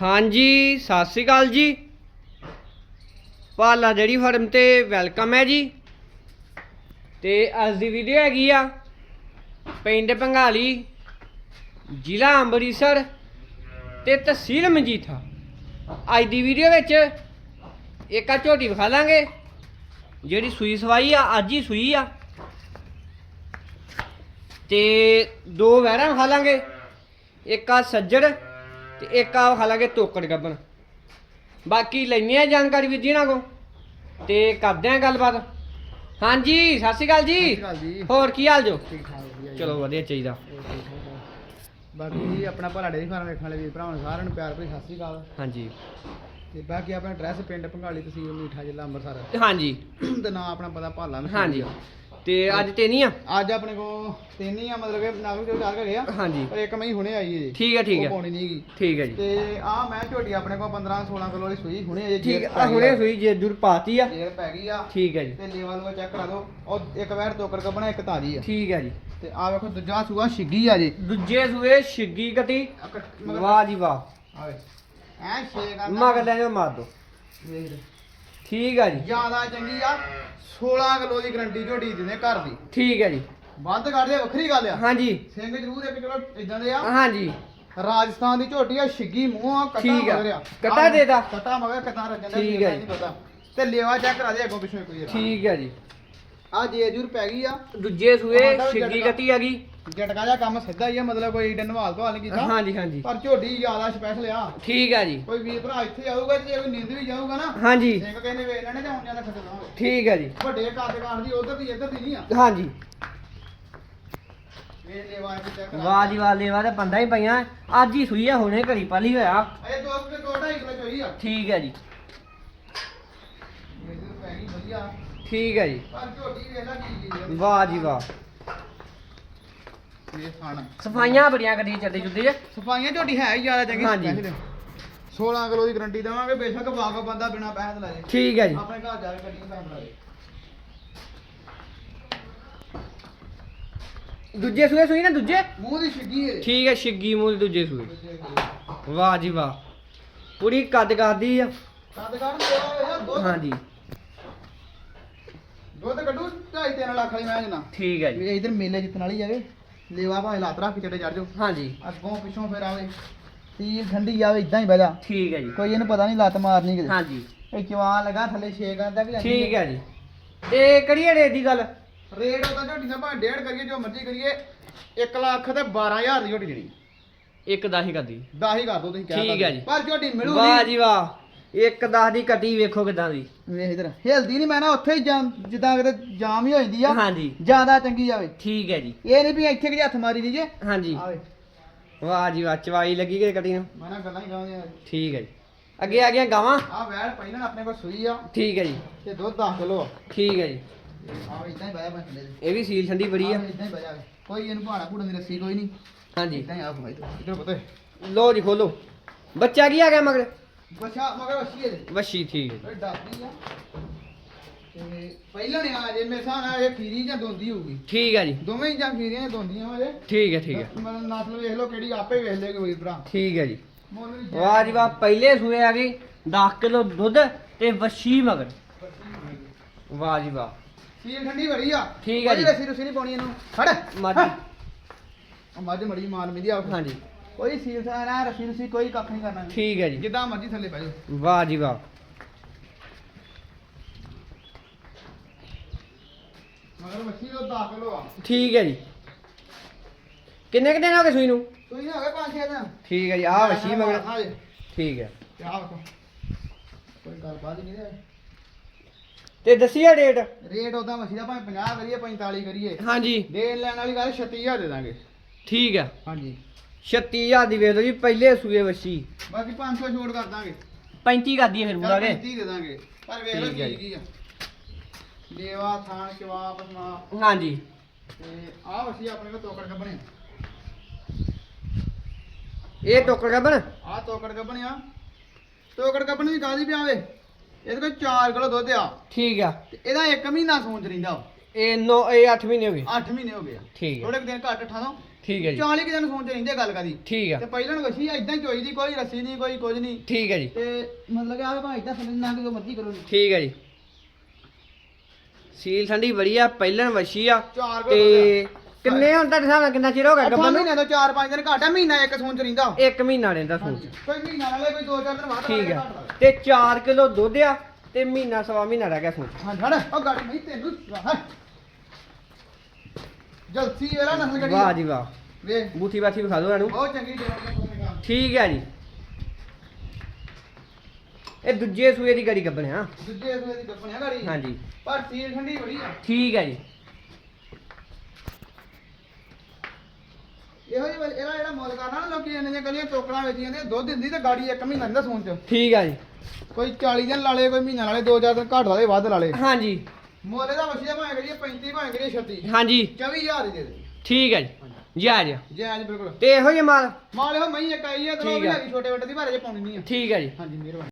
ਹਾਂਜੀ, ਸਤਿ ਸ੍ਰੀ ਅਕਾਲ ਜੀ। ਪਾਲਾ ਜਿਹੜੀ ਫਾਰਮ ਤੇ ਵੈਲਕਮ ਹੈ ਜੀ। ਤੇ ਅੱਜ ਦੀ ਵੀਡੀਓ ਹੈਗੀ ਆ ਪਿੰਡ ਪੰਗਾਲੀ ਜ਼ਿਲ੍ਹਾ ਅੰਮ੍ਰਿਤਸਰ ਤੇ ਤਹਿਸੀਲ ਮਜੀਠਾ। ਅੱਜ ਦੀ ਵੀਡੀਓ ਵਿੱਚ ਇੱਕ ਆ ਝੋਟੀ ਵਿਖਾ ਲਾਂਗੇ, ਜਿਹੜੀ ਸੂਈ ਸਵਾਈ ਆ, ਅੱਜ ਹੀ ਸੂਈ ਆ। ਤੇ ਦੋ ਵਹਿਰਾਂ ਵਿਖਾ ਲਾਂਗੇ, ਇੱਕ ਆ ਸੱਜੜ ਤੇ ਇੱਕ ਆ ਵਿਖਾ ਲਾਂਗੇ ਤੋਕੜ ਗੱਬਣ। ਬਾਕੀ ਲੈਣੇ ਆ ਜਾਣਕਾਰੀ ਵੀਰ ਜੀ ਇਹਨਾਂ ਕੋ ਤੇ ਕਰਦੇ ਆ ਗੱਲਬਾਤ। ਹਾਂਜੀ ਸਤਿ ਸ਼੍ਰੀ ਅਕਾਲ ਜੀ। ਅਕਾਲ ਜੀ। ਹੋਰ ਕੀ ਹਾਲ ਜੋ? ਠੀਕ ਠਾਕ ਵਧੀਆ ਜੀ। ਚਲੋ ਵਧੀਆ ਚਾਹੀਦਾ। ਹੋਰ ਠੀਕ ਠਾਕ ਆ। ਬਾਕੀ ਜੀ ਆਪਣਾ ਭਲਾ ਡੇਰੀ ਫਾਰਮ ਵੇਖਣ ਵਾਲੇ ਵੀਰ ਭਰਾਵਾਂ ਨੂੰ ਸਾਰਿਆਂ ਨੂੰ ਪਿਆਰ ਭਰੀ ਸਤਿ ਸ੍ਰੀ ਅਕਾਲ। ਹਾਂਜੀ। ਤੇ ਬਾਕੀ ਆਪਣਾ ਐਡਰੈਸ ਪਿੰਡ ਭੰਗਾਲੀ ਤਹਿਸੀਲ ਮੀਠਾ ਜ਼ਿਲ੍ਹਾ ਅੰਮ੍ਰਿਤਸਰ। ਹਾਂਜੀ। ਤੇ ਨਾਂ ਆਪਣਾ ਪਤਾ ਭਾਲਾ ਮਸ਼ਹੂਰ ਹਾਂਜੀ। ਆ। ਤੇ ਅੱਜ ਤੇ ਨਹੀਂ ਆ? ਅੱਜ ਆਪਣੇ ਕੋ ਤਿੰਨ ਹੀ ਆ ਮਤਲਬ ਕਿ ਨਾਗ ਦੇ ਚਾਰ ਘਰੇ ਆ। ਹਾਂਜੀ। ਪਰ ਇੱਕ ਮੈਂ ਹੀ ਹੁਣੇ ਆਈ ਹੈ ਜੀ। ਠੀਕ ਹੈ ਠੀਕ ਹੈ ਪਾਉਣੀ ਨਹੀਂਗੀ ਠੀਕ ਹੈ ਜੀ। ਤੇ ਆ ਮੈਂ ਝੋਟੀ ਆਪਣੇ ਕੋ 15 16 ਕਿਲੋ ਵਾਲੀ ਸੂਈ ਹੁਣੇ ਅਜੇ ਠੀਕ ਆਹ ਹੁਣੇ ਸੂਈ ਜੇ ਦੂਰ ਪਾਤੀ ਆ। ਜੇਰ ਪੈ ਗਈ ਆ। ਠੀਕ ਹੈ ਜੀ। ਤੇ ਲੇਵਲ ਨੂੰ ਚੈੱਕ ਕਰਾ ਦਿਓ। ਉਹ ਇੱਕ ਵਾਰ ਤੋਕੜ ਕੱਪਣਾ ਇੱਕ ਤਾਜੀ ਆ। ਠੀਕ ਹੈ ਜੀ। ਤੇ ਆ ਵੇਖੋ ਦੂਜਾ ਸੂਆ ਛਿੱਗੀ ਆ ਜੀ। ਦੂਜੇ ਸੂਏ ਛਿੱਗੀ ਕਤੀ। ਆ ਵਾਹ ਜੀ ਵਾਹ। ਆਵੇ। ਐ ਛੇ ਮਗਰ ਲੈ ਜਾ ਮਾਰ ਦੋ। ਵੇਖ। ਠੀਕ ਹੈ ਜੀ। ਜ਼ਿਆਦਾ ਚੰਗੀ ਆ। 16 ਕਿਲੋ ਦੀ ਗਰੰਟੀ ਝੋਟੀ ਦਿੰਦੇ ਘਰ ਦੀ। ਠੀਕ ਹੈ ਜੀ। ਵੱਧ ਕੱਢਦੇ ਵੱਖਰੀ ਗੱਲ ਆ? ਹਾਂਜੀ। ਸਿੰਘ ਜ਼ਰੂਰ ਇੱਕ ਚਲੋ ਇਦਾਂ ਦੇ ਆ। ਹਾਂਜੀ। ਰਾਜਸਥਾਨ ਦੀ ਝੋਟੀ ਆ ਛਿੱਗੀ ਮੂੰਹ ਆ ਕੱਟਾ ਠੀਕ ਆ। ਮਗਰ ਆ। ਕੱਟਾ ਆਹ ਦੇਦਾ? ਕੱਟਾ ਮਗਰ ਕੱਟਾ ਰੱਜਣ ਦਾ ਠੀਕ ਹੈ ਨਹੀਂ ਪਤਾ। ਤੇ ਲੇਵਾ ਚੈੱਕ ਕਰਾ ਦੇ ਅੱਗੋਂ ਪਿੱਛੋਂ ਕੋਈ ਆ ਠੀਕ ਹੈ ਜੀ। ਆ ਜੇ ਜੂਰ ਪੈ ਗਈ ਆ। ਦੂਜੇ ਸੂਏ ਛਿੱਗੀ। ਕਤੀ ਆ ਗਈ। ਜਟਕਾ ਜਿਹਾ ਕੰਮ ਸਿੱਧਾ ਹੀ ਆ ਮਤਲਬ ਕੋਈ ਡਨਵਾਲ ਤੋਂ ਨਹੀਂ ਕੀਤਾ। ਹਾਂਜੀ ਹਾਂਜੀ। ਪਰ ਝੋਟੀ ਜ਼ਿਆਦਾ ਸਪੈਸ਼ਲ ਆ। ਠੀਕ ਹੈ ਜੀ। ਕੋਈ ਵੀਰ ਭਰਾ ਇੱਥੇ ਆਊਗਾ ਤੇ ਜੇ ਕੋਈ ਨੀਂਦ ਵੀ ਜਾਊਗਾ ਨਾ ਹਾਂਜੀ। ਸਿੰਘ ਕਹਿੰਦੇ ਵੇਖ ਲੈਣੇ ਤੇ ਆਉਂਦਿਆਂ ਦਾ ਖਤਮ ਹੋਵੇ ਠੀਕ ਹੈ ਜੀ। ਵੱਡੇ ਕੱਦ ਕਾਠ ਦੀ ਉਧਰ ਦੀ ਇੱਧਰ ਦੀ ਨਹੀਂ ਆ। ਹਾਂਜੀ। ਕਰਾ ਵਾਹ ਜੀ ਵਾਹ ਲੈਵਾ ਤੇ ਬੰਦਾ ਹੀ ਪਈਆਂ। ਅੱਜ ਹੀ ਸੂਈ ਆ ਹੁਣੇ ਘੜੀ ਪਾਲੀ ਹੋਇਆ। ਇਹ ਦੋ ਕੇ ਦੋ ਢਾਈ ਕਿਲੋ ਚੋਈ ਆ। ਠੀਕ ਹੈ ਜੀ। ਠੀਕ ਹੈ ਜੀ। ਆ। ਵਾਹ ਜੀ ਵਾਹ। ਇਹ ਸਫਾਈਆਂ ਬੜੀਆਂ ਕਰੀ ਚੱਲਦੀ ਜੁੱਦੀ ਜੇ। ਸਫਾਈਆਂ ਝੋਟੀ ਹੈ ਹੀ ਜ਼ਿਆਦਾ ਚੰਗੀ। ਹਾਂਜੀ। special। 16 ਕਿਲੋ ਦੀ ਗਰੰਟੀ ਦੇਵਾਂਗੇ ਬੇਸ਼ੱਕ ਵਾਕਫ ਬੰਦਾ ਬਿਨਾ ਪੈਸੇ ਤੋਂ ਲੈ ਜੇ। ਠੀਕ ਹੈ ਜੀ। ਆਪਣੇ ਘਰ ਜਾ ਕੇ ਗੱਡੀ ਪੈਸੇ ਲਾ ਦੇ ਦੂਜੇ ਸੂਏ ਸੂਈ ਨਾ ਦੂਜੇ? ਮੂੰਹ ਦੀ ਛਿੱਗੀ ਹੈ ਠੀਕ ਹੈ ਛਿੱਗੀ ਮੂੰਹ ਦੀ ਦੂਜੇ ਸੂਏ। ਵਾਹ ਜੀ ਵਾਹ। ਪੂਰੀ ਕੱਦ ਕਰਦੀ ਆ। ਕੱਦ ਕੱਢ ਯਾਰ ਦੁੱਧ। ਹਾਂਜੀ। ਦੁੱਧ ਕੱਢੂ 2.5 3 ਲੱਖ ਵਾਲੀ ਮੈਂ ਜਨਾ। ਠੀਕ ਹੈ ਜੀ। ਇਧਰ ਮੇਲੇ ਜਿੱਤਣ ਵਾਲੀ ਜਾਵੇ ਲੇਵਾ ਭਾਵੇਂ ਲੱਤ ਰੱਖ ਕੇ ਚੜੇ ਚੜ ਜਾਓ। ਹਾਂਜੀ। ਅੱਗੋਂ ਪਿੱਛੋਂ ਫਿਰ ਆਵੇ ਤੀਰ ਠੰਡੀ ਆਵੇ ਇਦਾਂ ਹੀ ਬਹਿ ਜਾ। ਠੀਕ ਹੈ ਜੀ। ਕੋਈ ਇਹਨੂੰ ਪਤਾ ਨਹੀਂ ਲੱਤ ਮਾਰਨੀ ਕਿਤੇ। ਹਾਂਜੀ। ਇਹ ਜਵਾਨ ਲਗਾ ਥੱਲੇ 6 ਕਰਦਾ ਵੀ ਜਾਂਦੀ ਠੀਕ ਹੈ ਜੀ। ਤੇ ਕਰੀਏ ਰੇਟ ਦੀ ਗੱਲ? ਰੇਟ ਉਹਦਾ ਝੋਟੀ ਦਾ ਭਾਵੇਂ ਡੇਢ ਕਰੀਏ ਜੋ ਮਰਜ਼ੀ ਕਰੀਏ 1 ਲੱਖ ਤੇ 12000 ਦੀ ਝੋਟੀ ਜਿਹੜੀ ਇੱਕ ਹੀ ਕਰਦੀ 10 ਹੀ ਕਰ ਦੋ ਤੁਸੀਂ ਕਹਿ ਠੀਕ ਹੈ ਜੀ। ਪਰ ਝੋਟੀ ਮਿਲੂ ਵਾਹ ਜੀ ਵਾਹ। ਇੱਕ ਦਸ ਦੀ ਕੱਟੀ ਵੇਖੋ ਕਿਦਾਂ ਦੀ। ਵੇਖ ਇਧਰ ਹਿਲਦੀ ਨਹੀਂ ਮੈਂ ਨਾ ਉੱਥੇ ਹੀ ਜਾਮ ਜਿੱਦਾਂ ਕਿਤੇ ਜਾਮ ਹੀ ਹੋ ਜਾਂਦੀ ਆ ਹਾਂਜੀ। ਜ਼ਿਆਦਾ ਚੰਗੀ ਜਾਵੇ। ਠੀਕ ਹੈ ਜੀ। ਇਹ ਨਹੀਂ ਵੀ ਇੱਥੇ ਕਿ ਹੱਥ ਮਾਰੀ ਦੀ ਜੇ। ਹਾਂਜੀ। ਆਵੇ ਵਾਹ ਜੀ ਵਾਹ ਚਵਾਈ ਲੱਗੀ ਕਿ ਕੱਟੀ ਨੂੰ? ਮੈਂ ਨਾ ਗੱਲਾਂ ਹੀ ਗਾਉਂਦੇ ਆ ਠੀਕ ਹੈ ਜੀ। ਅੱਗੇ ਆ ਗਈਆਂ ਗਾਵਾਂ? ਆ ਵੈੜ ਪਹਿਲਾਂ ਆਪਣੇ ਕੋਲ ਸੂਈ ਆ। ਠੀਕ ਹੈ ਜੀ। ਤੇ ਦੁੱਧ 10 ਕਿਲੋ ਆ। ਠੀਕ ਹੈ ਜੀ। ਆਵੇ ਇਦਾਂ ਹੀ ਜਾ ਥੱਲੇ। ਇਹ ਵੀ ਸੀਲ ਠੰਡੀ ਬੜੀ ਆ। ਇਦਾਂ ਹੀ ਜਾ ਕੋਈ ਇਹਨੂੰ ਭਾੜਾ ਭੂੜਾ ਦੀ ਰੱਸੀ ਕੋਈ ਨਹੀਂ ਹਾਂਜੀ। ਇਦਾਂ ਹੀ ਆ ਭਾਈ ਇਧਰ ਪਤਾ। ਲੋ ਜੀ ਖੋਲੋ। ਬੱਚਾ ਕੀ ਆ ਗਿਆ ਮਗਰ? ਮਗਰ ਵੱਛੀ ਇਹਦੇ। ਵੱਛੀ ਠੀਕ ਹੈ। ਇਹ ਡਾਕਦੀ ਆ। ਤੇ ਪਹਿਲਾਂ ਨੇ ਆ ਜੇ ਮੇਰੇ ਹਿਸਾਬ ਨਾਲ ਇਹ ਖੀਰੀ ਜਾਂ ਦੋਂਦੀ ਹੋਊਗੀ। ਠੀਕ ਹੈ ਜੀ। ਦੋਵੇਂ ਹੀ ਜਾਂ ਖੀਰੀਆਂ ਜਾਂ ਦੋਂਦੀਆਂ ਵਾਲੇ ਠੀਕ ਹੈ ਠੀਕ ਹੈ। ਮਤਲਬ ਨਸਲ ਵੇਖ ਲਓ ਕਿਹੜੀ ਆਪੇ ਵੇਖ ਲੇਗੇ ਕੋਈ ਭਰਾ। ਠੀਕ ਹੈ ਜੀ। ਮੁੱਲ ਵੀ ਵਾਹ ਜੀ ਵਾਹ ਪਹਿਲੇ ਸੂਏ ਆ ਗਈ 10 ਕਿਲੋ ਦੁੱਧ ਤੇ ਵੱਛੀ ਮਗਰ। ਵਾਹ ਜੀ ਵਾਹ। ਸੀਲ ਠੰਡੀ ਬੜੀ ਆ। ਠੀਕ ਆ ਜੀ। ਕੋਈ ਰੱਸੀ ਰੁਸੀ ਨਹੀਂ ਪਾਉਣੀ ਇਹਨੂੰ। ਫੜ ਮੱਝ। ਉਹ ਮੱਝ ਮੜੀ ਮਾਨ ਮਿਦੀ ਆ। ਹਾਂਜੀ। ਕੋਈ ਸੀਲ ਨਾ ਰੱਸੀ ਰੁਸੀ ਕੋਈ ਕੱਖ ਨਹੀਂ ਕਰਨਾ। ਠੀਕ ਹੈ ਜੀ। ਜਿੱਦਾਂ ਮਰਜ਼ੀ ਥੱਲੇ ਪੈ ਜਾਓ। ਵਾਹ ਜੀ ਵਾਹ। ਮਗਰ ਮੱਛੀ ਉਹ 10 ਕਿਲੋ ਆ ਠੀਕ ਹੈ ਜੀ। ਕਿੰਨੇ ਕਿ ਦਿਨ ਹੋ ਗਏ ਸੂਈ ਨੂੰ? ਤੁਸੀਂ ਹੋ ਗਏ ਪੰਜ ਛੇ ਦਿਨ। ਠੀਕ ਹੈ ਜੀ ਆਹ ਵੱਛੀ ਮਗਰ। ਠੀਕ ਹੈ। ਤੇ ਆਹ ਵੇਖੋ। ਕੋਈ ਗੱਲ ਬਾਤ ਨਹੀਂ ਹੈ। ਤੇ ਦੱਸੀਏ ਰੇਟ ਰੇਟ ਉਹਦਾ ਮੱਛੀ ਦਾ ਭਾਵੇਂ 50 ਕਰੀਏ 45 ਕਰੀਏ। ਹਾਂਜੀ। ਦੇਣ ਲੈਣ ਵਾਲੀ ਗੱਲ 36000 ਦੇ ਦਾਂਗੇ। ਠੀਕ ਹੈ। ਹਾਂਜੀ। 36000 ਦੀ ਵੇਚ ਲਓ ਜੀ ਪਹਿਲੇ ਸੂਏ ਵੱਛੀ। ਬਾਕੀ 500 ਛੋੜ ਕਰ ਦਾਂਗੇ। 35 ਕਰਦੀ ਹੈ ਫਿਰ ਪੂਰਾ ਕੇ। 35 ਦੇ ਦਾਂਗੇ। ਪਰ ਵੇਖ ਲਓ ਠੀਕ ਹੈ ਕੀ ਕੀ ਆ। ਦੇਵਾ ਥਾਣ ਚਵਾਪ ਸਮਾ ਹਾਂਜੀ। ਤੇ ਆਹ ਵਸੀ ਆਪਣੇ ਕੋਲ ਤੋਕੜ ਕੱਢਣੇ ਇਹ ਟੋਕਰ ਗੱਬਣ? ਆਹ ਤੋਕੜ ਕੱਢਣੇ ਆ। ਤੋਕੜ ਕੱਢਣ ਦੀ ਕਾਦੀ ਪਿਆਵੇ ਇਹਦੇ ਕੋਲ 4 ਕਿਲੋ ਦੁੱਧ ਆ। ਠੀਕ ਆ। ਤੇ ਇਹਦਾ 1 ਮਹੀਨਾ ਸੂੰਚ ਰਹਿੰਦਾ ਇਹ 9 ਇਹ 8 ਮਹੀਨੇ ਹੋ ਗਏ। 8 ਮਹੀਨੇ ਹੋ ਗਏ ਆ। ਠੀਕ ਹੈ। ਥੋੜੇ ਕੁ ਦਿਨ ਘੱਟ ਠਾ ਦੋ ਠੀਕ ਹੈ ਜੀ। 40 ਕਿ ਦਿਨ ਸੌਣ ਚ ਰਹਿੰਦੇ ਗੱਲ ਕਦੀ। ਠੀਕ ਆ। ਤੇ ਪਹਿਲਾਂ ਵਸ਼ੀ ਇਦਾਂ ਚੋਈ ਦੀ ਕੋਈ ਰੱਸੀ ਨਹੀਂ ਕੋਈ ਕੁਝ ਨਹੀਂ। ਠੀਕ ਹੈ ਜੀ। ਤੇ ਮਤਲਬ ਕਿ ਆਹ ਭਾਵੇਂ ਇਦਾਂ ਸਮਝ ਨਾ ਜੋ ਮਰਜ਼ੀ ਕਰੋ ਠੀਕ ਹੈ ਜੀ। ਸੀਲ ਠੰਡੀ ਬੜੀ ਆ ਪਹਿਲਣ ਵਸ਼ੀ ਆ। ਚਾਰ ਤੇ ਕਿੰਨੇ ਹੁਣ ਤੁਹਾਡੇ ਹਿਸਾਬ ਨਾਲ ਕਿੰਨਾ ਚਿਰ ਹੋ ਗਿਆ ਅੱਠਾਂ ਗੱਬਨ ਨੂੰ? ਮਹੀਨਿਆਂ ਤੋਂ 4-5 ਦਿਨ ਘੱਟ ਆ ਮਹੀਨਾ ਇੱਕ ਸੌਣ ਚ ਰਹਿੰਦਾ। ਇੱਕ ਮਹੀਨਾ ਰਹਿੰਦਾ ਸੂਣ ਚ। ਕੋਈ ਮਹੀਨਾ ਨਾਲੇ ਕੋਈ 2-4 ਦਿਨ ਬਾਅਦ ਠੀਕ ਆ ਤੇ 4 ਕਿਲੋ ਦੁੱਧ ਆ ਤੇ ਮਹੀਨਾ ਸਵਾ ਮਹੀਨਾ ਰਹਿ ਗਿਆ ਸੂਣ ਚ। ਹਾਂ ਉਹ ਗਾੜੀ ਨਹੀਂ ਤੈਨੂੰ ਵਾਹ ਜਲਸੀ ਵੇਲਾ ਨਸਲ ਗੜੀ ਵਾਹ ਜੀ ਵਾਹ। ਵੇ। ਬੂਥੀ ਬਾਥੀ ਵਿਖਾ ਦਿਓ ਇਹਨੂੰ। ਬਹੁਤ ਚੰਗੀ ਜਨਮ ਠੀਕ ਹੈ ਜੀ। ਇਹ ਦੂਜੇ ਸੂਏ ਦੀ ਗੜੀ ਗੱਬਣ ਆ। ਦੂਜੇ ਸੂਏ ਦੀ ਗੱਪਣਿਆ ਗਾੜੀ। ਹਾਂਜੀ। ਪਰ ਸੀਲ ਠੰਡੀ ਬੜੀ ਆ। ਠੀਕ ਹੈ ਜੀ। ਇਹੋ ਜਿਹੀ ਇਹਦਾ ਜਿਹੜਾ ਮੁੱਲ ਕਰਨਾ ਨਾ ਲੋਕੀ ਇੰਨੀਆਂ ਗਲੀਆਂ ਟੋਕਰਾਂ ਵਿੱਚ ਜਾਂਦੇ ਦੁੱਧ ਦਿੰਦੀ ਤੇ ਗਾੜੀ ਇੱਕ ਮਹੀਨਾ ਦਾ ਸੌਣ ਚ। ਠੀਕ ਹੈ ਜੀ। ਕੋਈ 40 ਦਿਨ ਲਾਲੇ ਕੋਈ ਮਹੀਨਾ ਲਾਲੇ 2-4 ਦਿਨ ਘੱਟ ਲਾਲੇ ਵੱਧ ਲਾਲੇ ਹਾਂਜੀ। ਮੁੱਲ ਇਹਦਾ ਵਸੀਆ ਭਾਵੇਂ ਕਰੀਏ 35 ਭਾਵੇਂ ਕਰੀਏ 36 ਹਾਂਜੀ। 24000 ਦੇ ਦੇ ਠੀਕ ਹੈ ਜੀ। ਜੀ ਆ ਜੀ ਜੀ ਹਾਂਜੀ ਬਿਲਕੁਲ। ਤੇ ਇਹੋ ਜਿਹੇ ਮਾਲ? ਮਾਲ ਇਹੋ ਮਈ ਇੱਕ ਆਈ ਹੈ ਤੇ ਉਹ ਠੀਕ ਵੀ ਆ। ਹੈਗੀ ਛੋਟੇ ਵੱਡੇ ਦੀ ਭਾਰੇ ਜੇ ਪਾਉਣੀ ਨਹੀਂ ਆ। ਠੀਕ ਹੈ ਜੀ। ਹਾਂਜੀ ਮਿਹਰਬਾਨੀ।